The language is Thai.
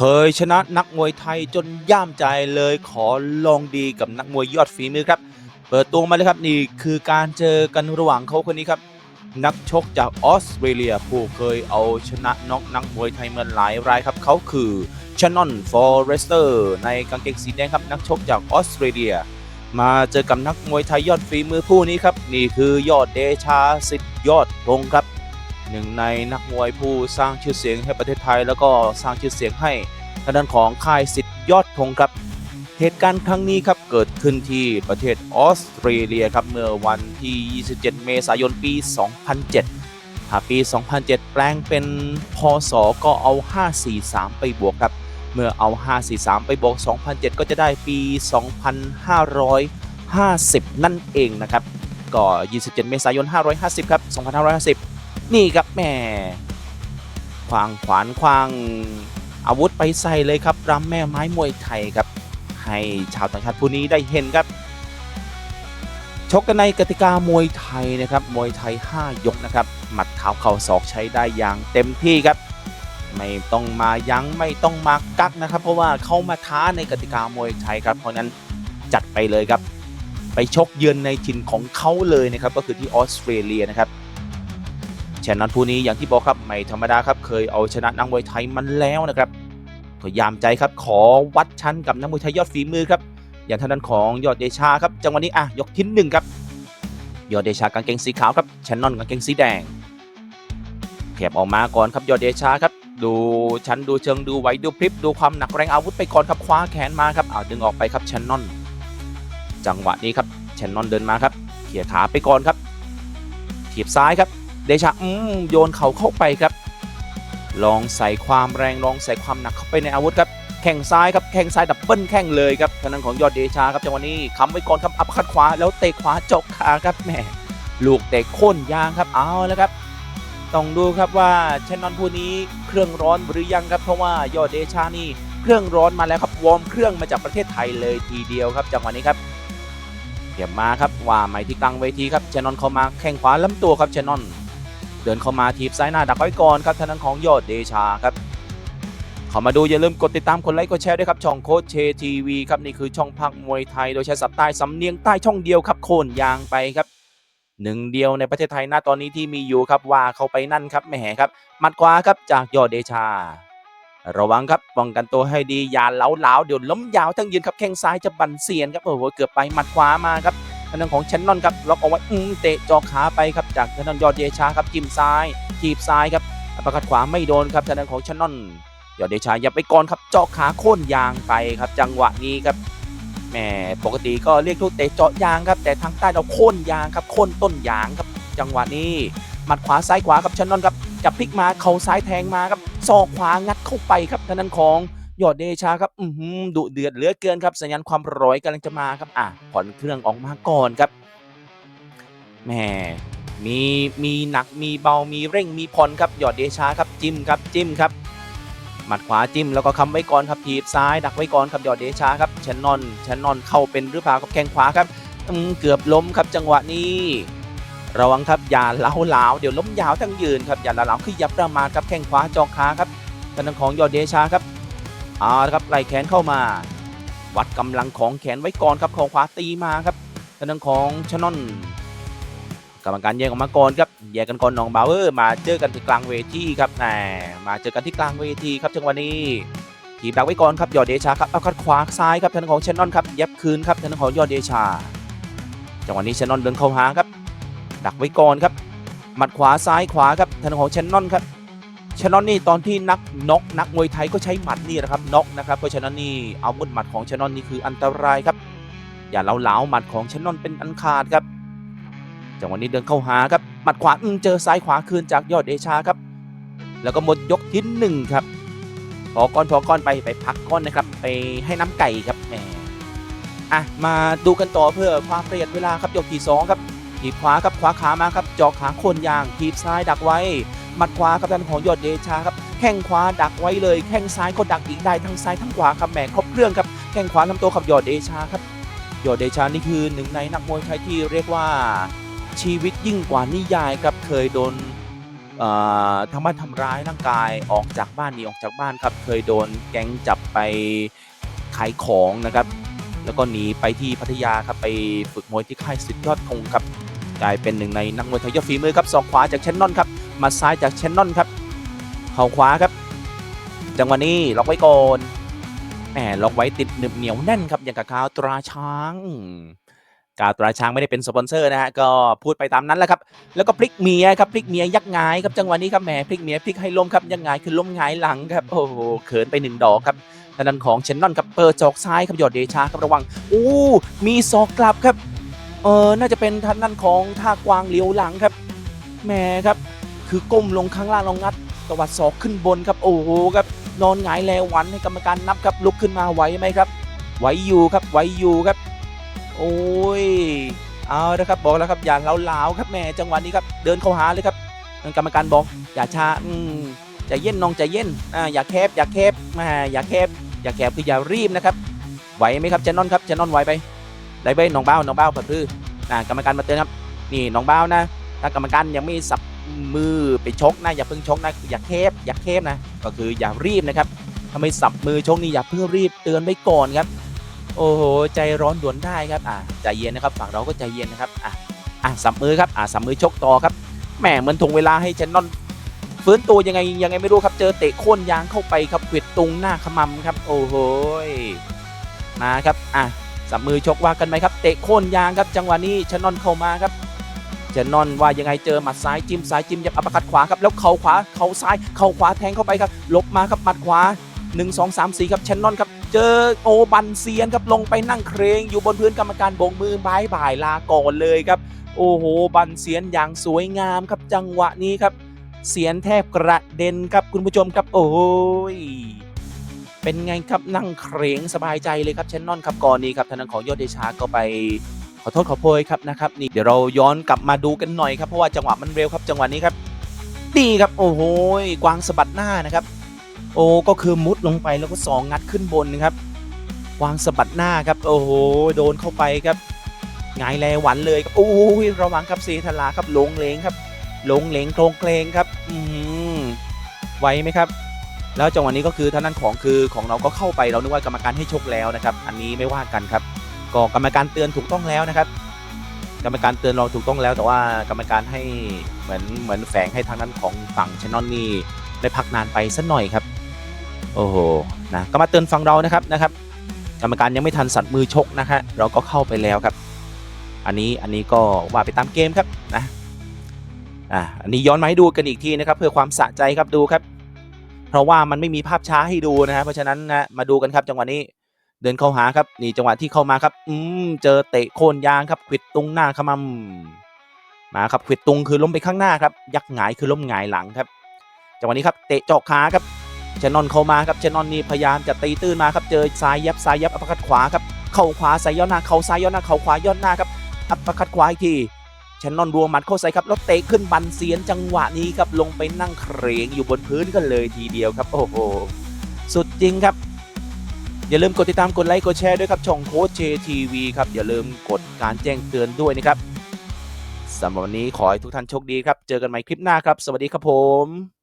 เคยชนะนักมวยไทยจนย่ามใจเลยขอลองดีกับนักมวยยอดฝีมือครับ เปิดตัวมาเลยครับนี่คือการเจอกันระหว่างเขาคนนี้ครับ นักชกจากออสเตรเลียผู้เคยเอาชนะน็อกนักมวยไทยมาหลายรายครับเขาคือชนอนฟอเรสเตอร์ในกางเกงสีแดงครับนักชกจากออสเตรเลีย มาเจอกับนักมวยไทยยอดฝีมือผู้นี้ครับนี่คือยอดเดชาสิทธิ์ยอดธงครับ นึ่งในนักมวยผู้สร้างชื่อเสียงให้ประเทศไทย แล้วก็สร้างชื่อเสียงให้ทางด้านของค่ายสิทธิ์ยอดธงครับ เหตุการณ์ครั้งนี้ครับเกิดขึ้นที่ประเทศออสเตรเลียครับเมื่อวันที่ 27 เมษายนปี 2007ถ้าปี 2007 แปลงเป็นพศก็เอา 543 ไปบวกครับ เมื่อเอา 543 ไปบวก 2007 ก็จะได้ปี 2550 นั่นเองนะครับก็ 27 เมษายน 550 ครับ 2550 นี่ครับแม่ควางขวานควางอาวุธไปใส่เลยครับรำแม่ไม้มวยไทยครับ ให้ชาวต่างชาติผู้นี้ได้เห็นครับ ชกกันในกติกามวยไทยนะครับมวยไทย 5 ยกนะครับ หมัดเท้าเข่าศอกใช้ได้อย่างเต็มที่ครับ ไม่ต้องมายั้งไม่ต้องมากักนะครับ เพราะว่าเขามาท้าในกติกามวยไทยครับ เพราะนั้นจัดไปเลยครับ ไปชกเยือนในถิ่นของเขาเลยนะครับ ก็คือที่ออสเตรเลียนะครับ ชนนอนผู้นี้อย่างที่บอกครับไม่ธรรมดาครับเคยเอาชนะนักมวยไทยมันแล้วนะครับก็ยามใจครับขอวัดชั้นกับนักมวยไทยยอดฝีมือครับอย่างทางด้านของยอดเดชาครับจังหวะนี้อะยกทิ้นหนึ่งครับยอดเดชากางเกงสีขาวครับแชนนอนกางเกงสีแดงขยับออกมาก่อนครับยอดเดชาครับดูชั้นดูเชิงดูไหวดูพริบดูความหนักแรงอาวุธไปก่อนครับคว้าแขนมาครับเอาดึงออกไปครับแชนนอนจังหวะนี้ครับแชนนอนเดินมาครับเขี่ยขาไปก่อนครับถีบซ้ายครับ เดชาอืมโยนเขาเข้าไปครับ ลองใส่ความแรงลองใส่ความหนักเข้าไปในอาวุธครับแข้งซ้ายครับแข้งซ้ายดับเบิลแข้งเลยครับทางด้านของยอดเดชาครับจังหวะนี้ค้ำไว้ก่อนครับอัปคัดขวาแล้วเตะขวาเจาะขาครับแหมลูกเตะโค่นยางครับเอาแล้วครับต้องดูครับว่าแชนนอนผู้นี้เครื่องร้อนหรือยังครับเพราะว่ายอดเดชานี่เครื่องร้อนมาแล้วครับวอร์มเครื่องมาจากประเทศไทยเลยทีเดียวครับจังหวะนี้ครับเก็บมาครับว่าใหม่ที่กลางเวทีครับแชนนอนเข้ามาแข้งขวาล้ำตัวครับแชนนอน เดินเข้ามาทีบซ้ายหน้าดักไว้ก่อนครับทางด้านของยอดเดชาครับเข้ามาดูอย่าลืมกดติดตามกดไลค์กดแชร์ด้วยครับช่องโค้ชเชทีวีครับนี่คือช่องพักมวยไทย โดยใช้สับใต้สำเนียงใต้ช่องเดียวครับโคนยางไปครับหนึ่งเดียวในประเทศไทยณตอนนี้ที่มีอยู่ครับว่าเข้าไปนั่นครับแหมครับหมัดขวาครับจากยอดเดชา ระวังครับป้องกันตัวให้ดีอย่าเหลาเหลาเดี๋ยวล้มยาวทั้งยืนครับแข้งซ้ายจะบันเสียนครับโอ้โหเกือบไปหมัดขวามาครับ ทางด้านของแชนนอนครับล็อกเอาไว้อืมเตะจอขาไปครับจากทางด้านยอดเดชาครับจิ้มซ้ายทีบซ้ายครับประคัดขวาไม่โดนครับทางด้านของแชนนอนยอดเดชาอย่าไปก่อนครับจาะขาโค่นยางไปครับ จังหวะนี้ครับแหมปกติก็เรียกลูกเตะเจาะยางครับแต่ทางใต้เราโค่นยางครับโค่นต้นยางครับ จังหวะนี้หมัดขวาซ้ายขวาครับชันนอนครับจับพลิกมาเข่าซ้ายแทงมาครับศอกขวางัดเข้าไปครับทางด้านของ ยอดเดชาครับอือหือดุเดือดเหลือเกินครับ สัญญาณความร้อยกำลังจะมาครับอะผ่อนเครื่องออกมาก่อนครับแหมมีมีหนักมีเบามีเร่งมีผ่อนครับยอดเดชาครับจิ้มครับจิ้มครับหมัดขวาจิ้มแล้วก็คำไว้ก่อนครับทีบซ้ายดักไว้ก่อนครับยอดเดชาครับแชนนอนแชนนอนเข้าเป็นหรือเปล่ากับแข้งขวาครับอืมเกือบล้มครับจังหวะนี้ ระวังครับอย่าเล้าเหลาเดี๋ยวล้มยาวทั้งยืนครับอย่าเล้าเหลาคืออย่าประมาทครับแข้งขวาจองขาครับทางด้านของยอดเดชาครับ อาละครับไหล่แขนเข้ามา วัดกำลังของแขนไว้ก่อนครับของขวาตีมาครับทางด้านของชนนอนกรรมการแยกออกมาก่อนครับแยกกันก่อนน้องบาวเวอร์มาเจอกันที่กลางเวทีครับแหมมาเจอกันที่กลางเวทีครับจังหวะนี้ทีบดักไว้ก่อนครับยอดเดชาครับเอาคัดขวาซ้ายครับทางของเชนนอนครับเย็บคืนครับทางของยอดเดชา จังหวะนี้เชนนอนเดินเข้าหาครับ ดักไว้ก่อนครับหมัดขวาซ้ายขวาครับทางของเชนนอนครับ เชนนอนนี่ตอนที่นักนกนักมวยไทยก็ใช้หมัดนี่นะครับนกนะครับเพราะฉะนั้นนี่อาวุธหมัดของชนนนนี่คืออันตรายครับ อย่าเล้าเหลาหมัดของชนนอนเป็นอันขาดครับจังหวะนี้เดินเข้าหาครับหมัดขวาอืเจอซ้ายขวาคืนจากยอดเดชาครับ แล้วก็หมดยกที่หนึ่งครับพอก้อนพอก้อนไปไปพักก้อนนะครับไปให้น้ำไก่ครับแหมอะมาดูกันต่อเพื่อความประหยัดเวลาครับยกที่สองครับทีบขวาครับขวาขามาครับจอกขาโคนยางทีบซ้ายดักไว้ หมัดขวาครับด้านของยอดเดชาครับแข้งขวาดักไว้เลยแข้งซ้ายก็ดักอีกได้ทั้งซ้ายทั้งขวาครับแหมครบเครื่องครับแข้งขวาลำตัวขับยอดเดชาครับยอดเดชานี่คือหนึ่งในนักมวยไทยที่เรียกว่าชีวิตยิ่งกว่านิยายครับเคยโดนทำบ้านทำร้ายร่างกายออกจากบ้านหนีออกจากบ้านครับเคยโดนแก๊งจับไปขายของนะครับ แล้วก็หนีไปที่พัทยาครับไปฝึกมวยที่ค่ายสิทธิ์ยอดธงครับกลายเป็นหนึ่งในนักมวยไทยยอดฝีมือครับศอกขวาจากเชนนอนครับ มาซ้ายจากเชนนอนครับ เข่าขวาครับ จังหวะนี้ล็อกไว้ก่อนแหมล็อกไว้ติดหนึบเหนียวแน่นครับอย่างกับกาวตราช้างกาวตราช้างไม่ได้เป็นสปอนเซอร์นะฮะก็พูดไปตามนั้นแหละครับ แล้วก็พลิกเมียครับพลิกเมียยักงายครับจังหวะนี้ครับแหมพลิกเมียพลิกให้ล้มครับยักงายคือล้มงายหลังครับโอ้โหเขินไปหนึ่งดอกครับทางด้านของเชนนอนครับเปิดจอกซ้ายครับหยอดเดชาครับระวังอู้มีศอกกลับครับเออน่าจะเป็นทางด้านของท่ากวางเลี้ยวหลังครับแหมครับ คือก้มลงข้างล่างลองงัดตวัดศอกขึ้นบนครับโอ้โหครับนอนหงายแลหวันให้กรรมการนับครับลุกขึ้นมาไหวไหมครับไหวอยู่ครับไหวอยู่ครับ โอ้ยเอาละครับบอกแล้วครับอย่าเล้าๆครับแม่จังหวะนี้ครับเดินเข้าหาเลยครับกรรมการบอกอย่าช้าอืมใจเย็นน้องใจเย็นอ่าอย่าแคบอย่าแคบแมาอย่าแคบอย่าแคบคืออย่ารีบนะครับไหวไหมครับเจนนอนครับเจนนอนไหวไปได้ไปน้องเบ้าน้องเบ้าผัดพืออ่ากรรมการมาเตือนครับนี่น้องเบ้านะถ้ากรรมการยังไม่สับ มือไปชกนะอย่าเพิ่งชกนะอย่าแคบอย่าแคบนะ ก็คืออย่ารีบนะครับถ้าไมสับมือชกนี่อย่าเพิ่งรีบเตือนไว้ก่อนครับ โอ้โหใจร้อนด่วนได้ครับอ่าใจเย็นนะครับฝั่งเราก็ใจเย็นนะครับอะอะสับมือครับอะสับมือชกต่อครับแหมเหมือนถงเวลาให้เชนนอนฟื้นตัวยังไงยังไงไม่รู้ครับเจอเตะโค่นยางเข้าไปครับเวียดตรงหน้าขมำครับ โอ้โหยมาครับอะสับมือชกว่ากันไหมครับ เตะโค่นยางครับ จังหวะนี้เชนนอนเข้ามาครับ เชนนอนว่ายังไงเจอหมัดซ้ายจิ้มซ้ายจิ้มยับอัปคัดขวาครับแล้วเข่าขวาเข่าซ้ายเข่าขวาแทงเข้าไปครับลบมาครับหมัดขวา 1 2 3 4 ครับเชนนอนครับเจอโอบันเซียนครับลงไปนั่งเครงอยู่บนพื้นกรรมการโบกมือบายบายลาก่อนเลยครับ โอ้โหบันเซียนอย่างสวยงามครับจังหวะนี้ครับ เสียนแทบกระเด็นครับคุณผู้ชมครับโอ้ยเป็นไงครับนั่งเครงสบายใจเลยครับเชนนอนครับก่อนนี้ครับทางด้านของยอดเดชาก็ไป อโทษขอโพยครับนะครับนี่เดี๋ยวเราย้อนกลับมาดูกันหน่อยครับเพราะว่าจังหวะมันเร็วครับจังหวะนี้ครับนี่ครับโอ้โหกวางสะบัดหน้านะครับ โอ้ก็คือมุดลงไปแล้วก็สองงัดขึ้นบนนะครับวางสะบัดหน้าครับ โอ้โหโดนเข้าไปครับงายแลหวันเลยครับโอ้ยระวังครับเซทลาครับลงเลงครับลงเลงโครงเคลงครับอืมไวไหมครับ แล้วจังหวะนี้ก็คือท่านั้นของคือของเราก็เข้าไปเรานึกว่ากรรมการให้ชกแล้วนะครับ อันนี้ไม่ว่ากันครับ ก็กรรมการเตือนถูกต้องแล้วนะครับ กรรมการเตือนเราถูกต้องแล้ว แต่ว่ากรรมการให้เหมือนเหมือนแฝงให้ทางนั้นของฝั่งชนนอนนี่ได้พักนานไปสักหน่อยครับ โอ้โหนะก็มาเตือนฟังเรานะครับนะครับ กรรมการยังไม่ทันสัตว์มือชกนะฮะเราก็เข้าไปแล้วครับ อันนี้อันนี้ก็ว่าไปตามเกมครับนะอ่าอันนี้ย้อนมาให้ดูกันอีกทีนะครับเพื่อความสะใจครับดูครับ เพราะว่ามันไม่มีภาพช้าให้ดูนะฮะเพราะฉะนั้นนะมาดูกันครับจังหวะนี้ เดินเข้าหาครับนี่จังหวะที่เข้ามาครับ อืมเจอเตะโคนยางครับขิดตรงหน้าขมำมาครับขิดตรงคือล้มไปข้างหน้าครับ ยักหงายคือล้มหงายหลังครับจังหวะนี้ครับเตะเจาะขาครับเชนนอนเข้ามาครับเชนนอนนี่พยายามจะตีตื้นมาครับเจอซ้ายยับซ้ายยับอัปปอร์คัดขวาครับเข่าขวาใส่ย้อนหน้าเข่าซ้ายย้อนหน้าเข่าขวาย้อนหน้าครับอัปปอร์คัดขวาอีกทีเชนนอนรวมหมัดเข้าใส่ครับแล้วเตะขึ้นบันเสียนจังหวะนี้ครับลงไปนั่งเครงอยู่บนพื้นกันเลยทีเดียวครับ โอ้โหสุดจริงครับ อย่าลืมกดติดตามกดไลค์กดแชร์ด้วยครับช่องโค้ชเจทีวีครับอย่าลืมกดการแจ้งเตือนด้วยนะครับสำหรับวันนี้ขอให้ทุกท่านโชคดีครับ เจอกันใหม่คลิปหน้าครับ สวัสดีครับผม